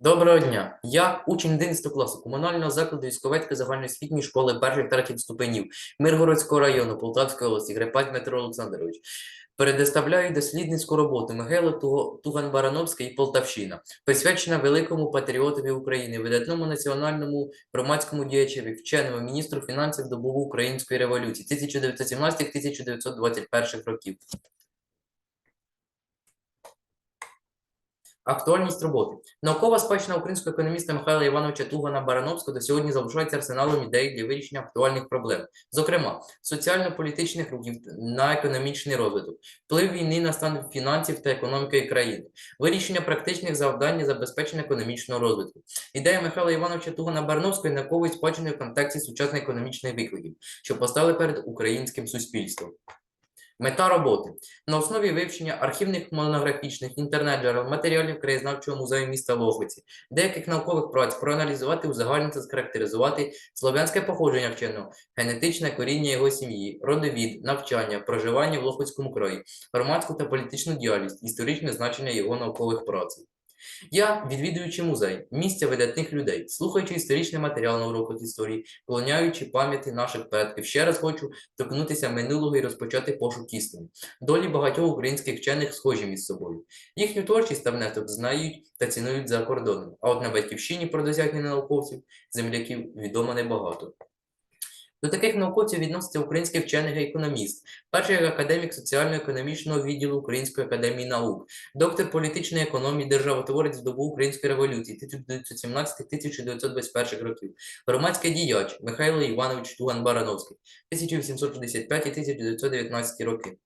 Доброго дня! Я учень 11 класу комунального закладу Військовецької загальноосвітньої школи перших третіх ступенів Миргородського району Полтавської області Грипаль Дмитро Олександрович. Передоставляю дослідницьку роботу Михайло Туган-Барановський і Полтавщина, присвячена великому патріотові України, видатному національному громадському діячеві, вченому міністру фінансів добову української революції 1917-1921 років. Актуальність роботи. Наукова спадщина українського економіста Михайла Івановича Тугана Барановського до сьогодні залишається арсеналом ідей для вирішення актуальних проблем, зокрема, соціально-політичних рухів на економічний розвиток, вплив війни на стан фінансів та економіки країни, вирішення практичних завдань і забезпечення економічного розвитку. Ідея Михайла Івановича Тугана Барановського є наукової спадщини в контексті сучасних економічних викликів, що постали перед українським суспільством. Мета роботи на основі вивчення архівних монографічних інтернет-джерел матеріалів краєзнавчого музею міста Лохвиці, деяких наукових праць проаналізувати, узагальнити, схарактеризувати слов'янське походження вченого, генетичне коріння його сім'ї, родовід, навчання, проживання в Лохвицькому краї, громадську та політичну діяльність, історичне значення його наукових праць. Я, відвідуючи музей, місця видатних людей, слухаючи історичний матеріал на уроках історії, вклоняючи пам'яті наших предків, ще раз хочу торкнутися минулого і розпочати пошук істини. Долі багатьох українських вчених схожі між собою. Їхню творчість та внесок знають та цінують за кордоном, а от на батьківщині про досягнення науковців, земляків відомо небагато. До таких науковців відноситься український вчений економіст, перший академік соціально-економічного відділу Української академії наук, доктор політичної економії, державотворець в добу Української революції 1917-1921 років, громадський діяч Михайло Іванович Туган-Барановський 1865-1919 роки.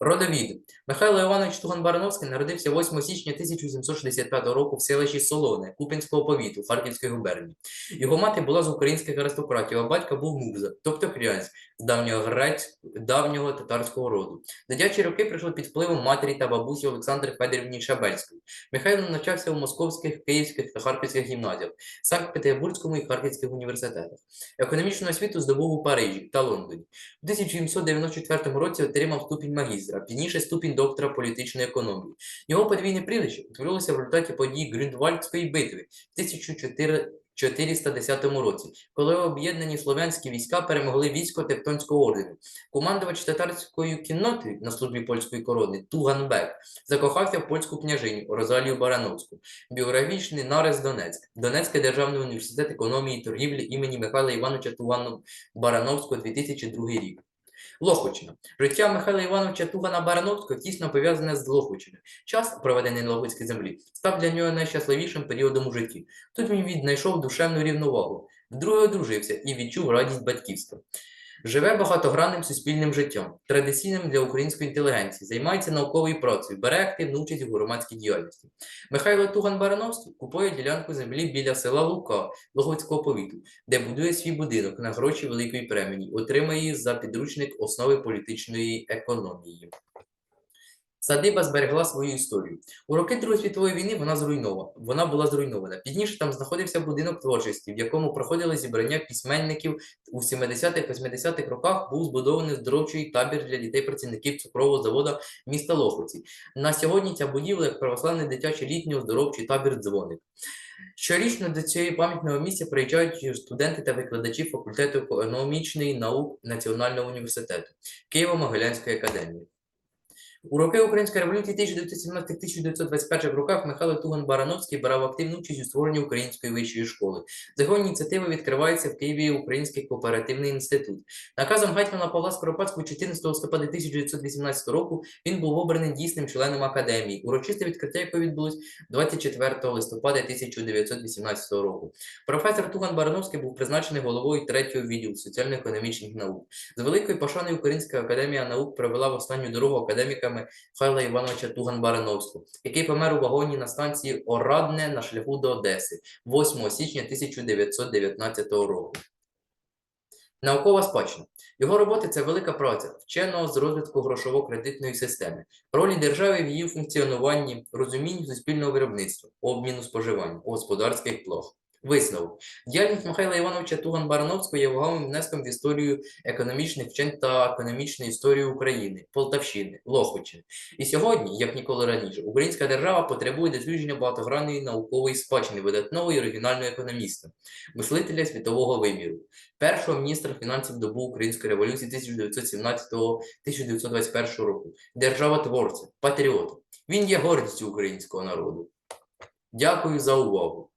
Родовід. Михайло Іванович Туган-Барановський народився 8 січня 1765 року в селищі Солоне Купінського повіту Харківської губернії. Його мати була з українських аристократів, а батька був мувза, тобто князь з давнього грець... давнього татарського роду. Дитячі роки прийшли під впливом матері та бабусі Олександри Федорівні Шабельської. Михайло навчався у московських, київських та харківських гімназіях, Санкт-Петербурзькому і Харківських університетах. Економічну освіту здобув у Парижі та Лондоні. У 1794 році отримав ступінь магістра, пізніше ступінь доктора політичної економії. Його подвійне прізвище утворилося в результаті подій Грюнвальдської битви в 1410 році, коли об'єднані слов'янські війська перемогли військо Тевтонського ордену. Командувач татарською кіннотою на службі польської корони Туганбек закохався в польську княжиню Розалію Барановську. Біографічний нарис Донецьк. Донецький державний університет економії і торгівлі імені Михайла Івановича Тугану Барановського 2002 рік. Лохвичина. Життя Михайла Івановича Тугана Барановського тісно пов'язане з Лохвичиною. Час, проведений на Лохвицькій землі, став для нього найщасливішим періодом у житті. Тут він віднайшов душевну рівновагу, вдруге одружився і відчув радість батьківства. Живе багатогранним суспільним життям, традиційним для української інтелігенції, займається науковою працею, бере активну участь у громадській діяльності. Михайло Туган-Барановський купує ділянку землі біля села Лука Логовицького повіту, де будує свій будинок на гроші Великої премії, отримає її за підручник основи політичної економії. Садиба зберегла свою історію. У роки Другої світової війни вона зруйнована. Вона була зруйнована. Пізніше там знаходився будинок творчості, в якому проходили зібрання письменників. У 70-80-х роках був збудований здоровчий табір для дітей-працівників цукрового заводу міста Лохвиці. На сьогодні ця будівля як православний дитячий літній оздоровчий табір дзвоник. Щорічно до цієї пам'ятного місця приїжджають студенти та викладачі факультету економічної наук Національного університету Києво-Могилянської академії. У роки Української революції 1917-1921 роках Михайло Туган-Барановський брав активну участь у створенні Української вищої школи. За його ініціативи відкривається в Києві Український кооперативний інститут. Наказом гетьмана Павла Скоропадського 14 листопада 1918 року він був обраний дійсним членом академії, урочисте відкриття якої відбулось 24 листопада 1918 року. Професор Туган-Барановський був призначений головою третього відділу соціально-економічних наук. З великою пошаною Українська академія наук провела в останню дорогу академіками Михайла Івановича Туган-Барановського, який помер у вагоні на станції Орадне на шляху до Одеси 8 січня 1919 року. Наукова спадщина. Його роботи це велика праця вченого з розвитку грошово-кредитної системи, ролі держави в її функціонуванні, розумінні суспільного виробництва, обміну споживання, господарських площ. Висновок. Діяльність Михайла Івановича Туган-Барановського є вагомим внеском в історію економічних вчень та економічної історії України, Полтавщини, Лохвичини. І сьогодні, як ніколи раніше, українська держава потребує дослідження багатогранної наукової спадщини видатного і оригінального економіста, мислителя світового виміру, першого міністра фінансів добу Української революції 1917-1921 року, державотворця, патріота. Він є гордістю українського народу. Дякую за увагу.